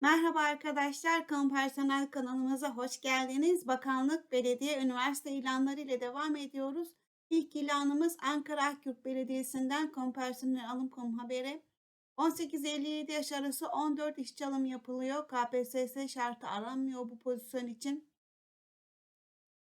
Merhaba arkadaşlar, Kamu Personel kanalımıza hoş geldiniz. Bakanlık, belediye, üniversite ilanları ile devam ediyoruz. İlk ilanımız Ankara Akyurt Belediyesi'nden Kamu Personel Alım Kamu Haberi. 18-57 yaş arası 14 işçi alım yapılıyor. KPSS şartı aranmıyor bu pozisyon için.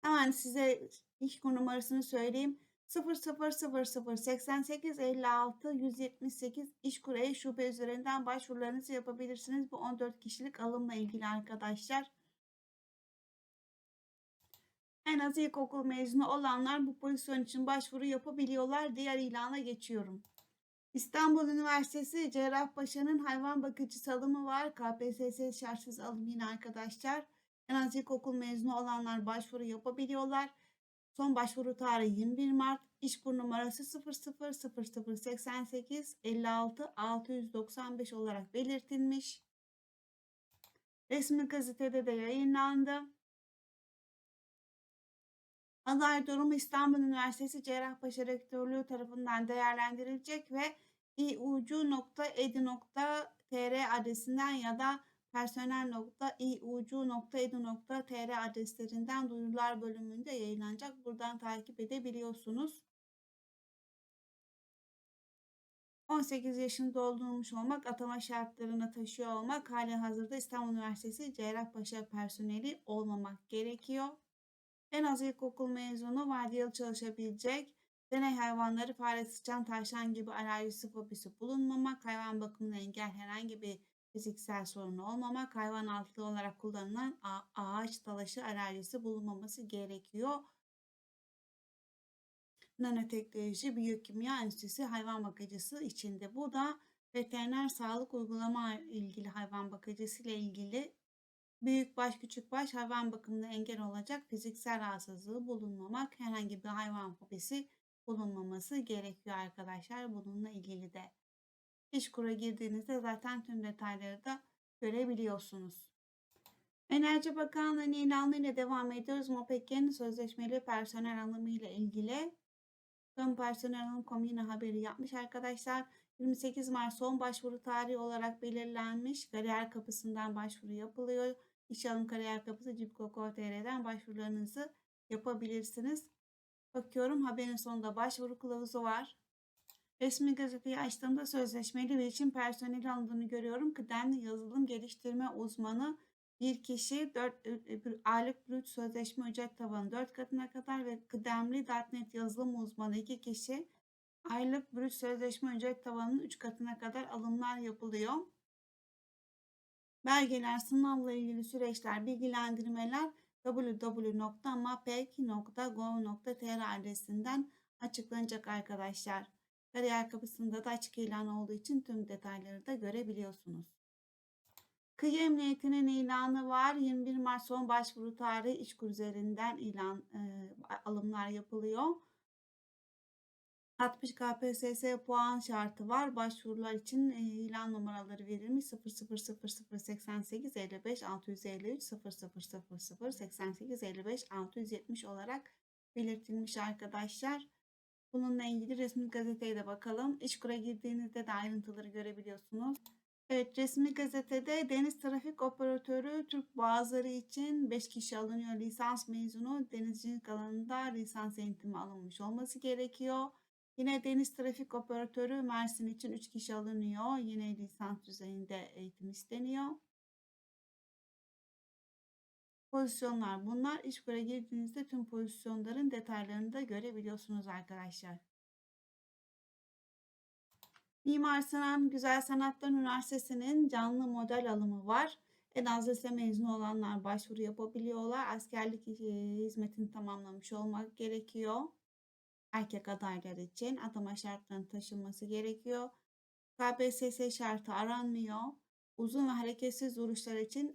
Hemen size iş numarasını söyleyeyim. 0000 88 56 178 İşkur E şube üzerinden başvurularınızı yapabilirsiniz. Bu 14 kişilik alımla ilgili arkadaşlar. En az ilkokul mezunu olanlar bu pozisyon için başvuru yapabiliyorlar. Diğer ilana geçiyorum. İstanbul Üniversitesi Cerrahpaşa'nın hayvan bakıcısı alımı var. KPSS şartsız alım yine arkadaşlar. En az ilkokul mezunu olanlar başvuru yapabiliyorlar. Son başvuru tarihi 21 Mart. İşkur numarası 000088 56 695 olarak belirtilmiş. Resmi gazetede de yayınlandı. Aday durumu İstanbul Üniversitesi Cerrahpaşa Rektörlüğü tarafından değerlendirilecek ve iucu.edu.tr adresinden ya da personel.iucu.edu.tr adreslerinden duyurular bölümünde yayınlanacak. Buradan takip edebiliyorsunuz. 18 yaşını doldurmuş olmak, atama şartlarını taşıyor olmak, hali hazırda İstanbul Üniversitesi Cerrahpaşa personeli olmamak gerekiyor. En az ilkokul mezunu vardiyalı çalışabilecek, deney hayvanları, fare, sıçan, tavşan gibi alerjisi, fobisi bulunmamak, hayvan bakımına engel herhangi bir fiziksel sorunu olmamak, hayvan altlığı olarak kullanılan ağaç talaşı alerjisi bulunmaması gerekiyor. Nanoteknoloji Biyokimya Enstitüsü hayvan bakıcısı içinde. Bu da veteriner sağlık uygulama ilgili hayvan bakıcısı ile ilgili büyük baş küçük baş hayvan bakımına engel olacak fiziksel rahatsızlığı bulunmamak, herhangi bir hayvan fobisi bulunmaması gerekiyor arkadaşlar. Bununla ilgili de İşkur'a girdiğinizde zaten tüm detayları da görebiliyorsunuz. Enerji Bakanlığı'nın ilanlarıyla devam ediyoruz. MOPEK'in sözleşmeli personel alımı ile ilgili Kamu Personel Alım Komu yine haberi yapmış arkadaşlar. 28 Mart son başvuru tarihi olarak belirlenmiş. Kariyer kapısından başvuru yapılıyor. İş alım kariyer kapısı Cipko.com.tr'den başvurularınızı yapabilirsiniz. Bakıyorum haberin sonunda başvuru kılavuzu var. Resmi gazeteyi açtığımda sözleşmeli bir için personel alındığını görüyorum. Kıdemli yazılım geliştirme uzmanı bir kişi 4 aylık brüt sözleşme ücret tavanı 4 katına kadar ve kıdemli .NET yazılım uzmanı 2 kişi aylık brüt sözleşme ücret tavanının 3 katına kadar alımlar yapılıyor. Belgeler, sınavla ilgili süreçler, bilgilendirmeler www.mapek.gov.tr adresinden açıklanacak arkadaşlar. Kariyer kapısında da açık ilan olduğu için tüm detayları da görebiliyorsunuz. Kıyı Emniyeti'nin ilanı var. 21 Mart son başvuru tarihi İşkur üzerinden ilan e, alımlar yapılıyor. 60 KPSS puan şartı var. Başvurular için e, ilan numaraları verilmiş 000088 55 653 0000 88 55 670 olarak belirtilmiş arkadaşlar. Bununla ilgili resmi gazeteye de bakalım. İşkur'a girdiğinizde de ayrıntıları görebiliyorsunuz. Evet resmi gazetede deniz trafik operatörü Türk Boğazları için 5 kişi alınıyor. Lisans mezunu denizcilik alanında lisans eğitimi alınmış olması gerekiyor. Yine deniz trafik operatörü Mersin için 3 kişi alınıyor. Yine lisans düzeyinde eğitim isteniyor. Pozisyonlar bunlar. İşkur'a girdiğinizde tüm pozisyonların detaylarını da görebiliyorsunuz arkadaşlar. Mimar Sinan Güzel Sanatlar Üniversitesi'nin canlı model alımı var. En az lise mezunu olanlar başvuru yapabiliyorlar. Askerlik hizmetini tamamlamış olmak gerekiyor. Erkek adaylar için atama şartlarının taşınması gerekiyor. KPSS şartı aranmıyor. Uzun ve hareketsiz duruşlar için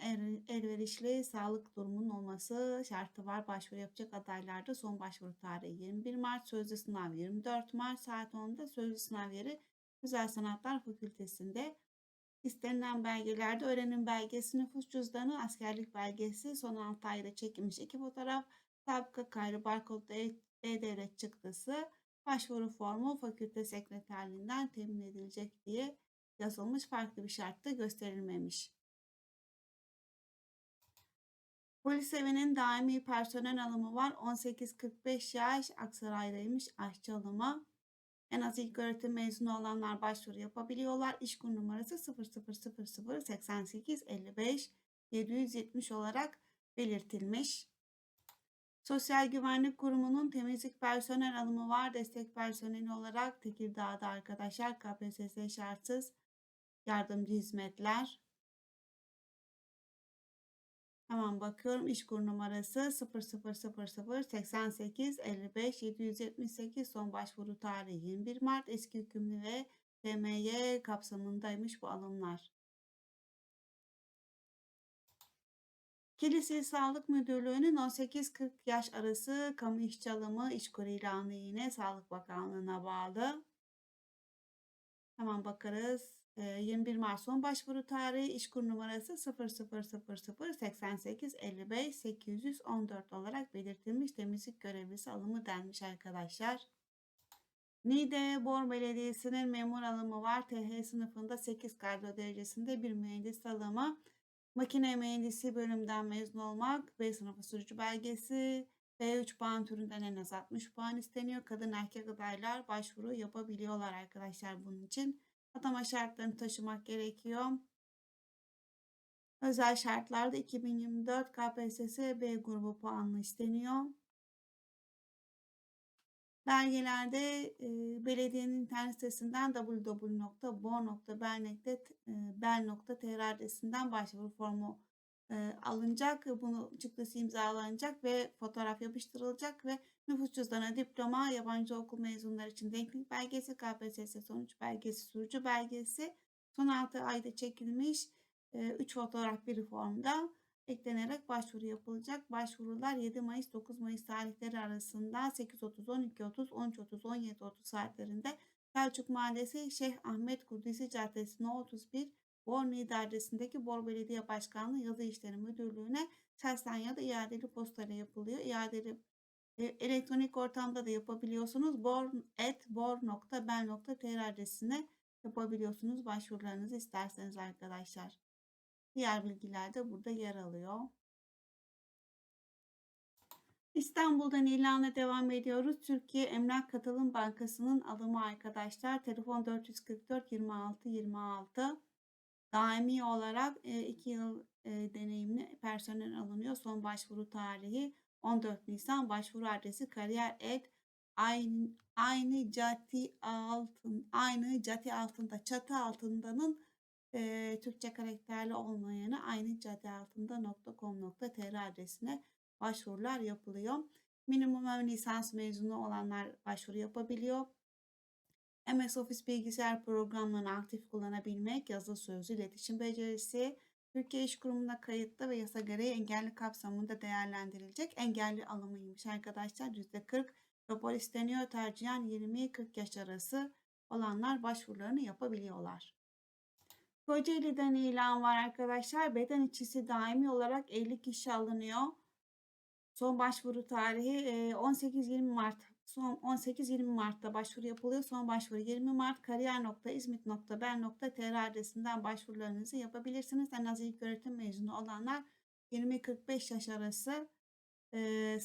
elverişli sağlık durumunun olması şartı var. Başvuru yapacak adaylarda son başvuru tarihi 21 Mart, sözlü sınav 24 Mart saat 10'da sözlü sınav yeri Güzel Sanatlar Fakültesi'nde. İstenilen belgelerde öğrenim belgesi, nüfus cüzdanı, askerlik belgesi, son 6 ayda çekilmiş iki fotoğraf, sabıka kaydı, barkod e-devlet çıktısı, başvuru formu fakülte sekreterliğinden temin edilecek diye yazılmış farklı bir şartta gösterilmemiş. Polis evinin daimi personel alımı var. 18-45 yaş Aksaray'daymış aşçı alımı. En az ilk öğretim mezunu olanlar başvuru yapabiliyorlar. İş kur numarası 0000 88 55 770 olarak belirtilmiş. Sosyal Güvenlik Kurumu'nun temizlik personel alımı var. Destek personeli olarak Tekirdağ'da arkadaşlar KPSS şartsız yardımcı hizmetler. Hemen bakıyorum. İş kur numarası 0000 88 55 778 son başvuru tarihi 21 Mart eski hükümlü ve TMY kapsamındaymış bu alımlar. Kilis İl Sağlık Müdürlüğü'nün 18-40 yaş arası kamu işçi alımı işkur ilanı yine Sağlık Bakanlığı'na bağlı. Hemen bakarız. Ee, 21 Mart son başvuru tarihi işkur numarası 0000 88 55 814 olarak belirtilmiş temizlik görevlisi alımı denmiş arkadaşlar. Niğde Bor Belediyesi'nin memur alımı var. TH sınıfında 8 kadro derecesinde bir mühendis alımı. Makine mühendisi bölümden mezun olmak, B sınıfı sürücü belgesi, B3 puan türünden en az 60 puan isteniyor. Kadın erkek adaylar başvuru yapabiliyorlar arkadaşlar bunun için. Atama şartlarını taşımak gerekiyor. Özel şartlarda 2024 KPSS B grubu puanlı isteniyor. Belgelerde e, belediyenin internet sitesinden www.bo.bel.tr adresinden başvuru formu alınacak. Bunu çıktısı imzalanacak ve fotoğraf yapıştırılacak ve nüfus cüzdanı, diploma, yabancı okul mezunları için denklik belgesi, KPSS sonuç belgesi, sürücü belgesi, son 6 ayda çekilmiş 3 fotoğraf bir formda eklenerek başvuru yapılacak. Başvurular 7 Mayıs 9 Mayıs tarihleri arasında 8.30, 12.30, 13.30, 17.30 saatlerinde Selçuk Mahallesi Şeyh Ahmet Kudüs'ü Caddesi No 31 Bor Niğde adresindeki Bor Belediye Başkanlığı Yazı İşleri Müdürlüğü'ne tersten ya da iadeli postayla yapılıyor. İadeli e, elektronik ortamda da yapabiliyorsunuz. bor.bel.tr adresine yapabiliyorsunuz başvurularınızı isterseniz arkadaşlar. Diğer bilgiler de burada yer alıyor. İstanbul'dan ilana devam ediyoruz. Türkiye Emlak Katılım Bankası'nın alımı arkadaşlar. Telefon 444 26 26. Daimi olarak 2 yıl deneyimli personel alınıyor. Son başvuru tarihi 14 Nisan. Başvuru adresi kariyer et aynı, aynı cati altın aynı cati altında çatı altındanın e, Türkçe karakterli olmayanı aynı cadde altında .com.tr adresine başvurular yapılıyor. Minimum ön lisans mezunu olanlar başvuru yapabiliyor. MS Office bilgisayar programlarını aktif kullanabilmek, yazı sözlü iletişim becerisi, Türkiye İş Kurumu'na kayıtlı ve yasa gereği engelli kapsamında değerlendirilecek engelli alımıymış arkadaşlar. %40 rapor isteniyor. Tercihen 20-40 yaş arası olanlar başvurularını yapabiliyorlar. Kocaeli'den ilan var arkadaşlar. Beden içisi daimi olarak 50 kişi alınıyor. Son başvuru tarihi 18-20 Mart. Son 18-20 Mart'ta başvuru yapılıyor. Son başvuru 20 Mart kariyer.izmit.bel.tr adresinden başvurularınızı yapabilirsiniz. En az ilk öğretim mezunu olanlar 20-45 yaş arası e,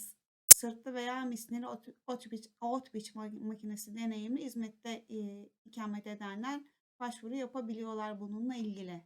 sırtlı veya misneli ot, biç, makinesi deneyimli hizmette e, ikamet edenler başvuru yapabiliyorlar bununla ilgili.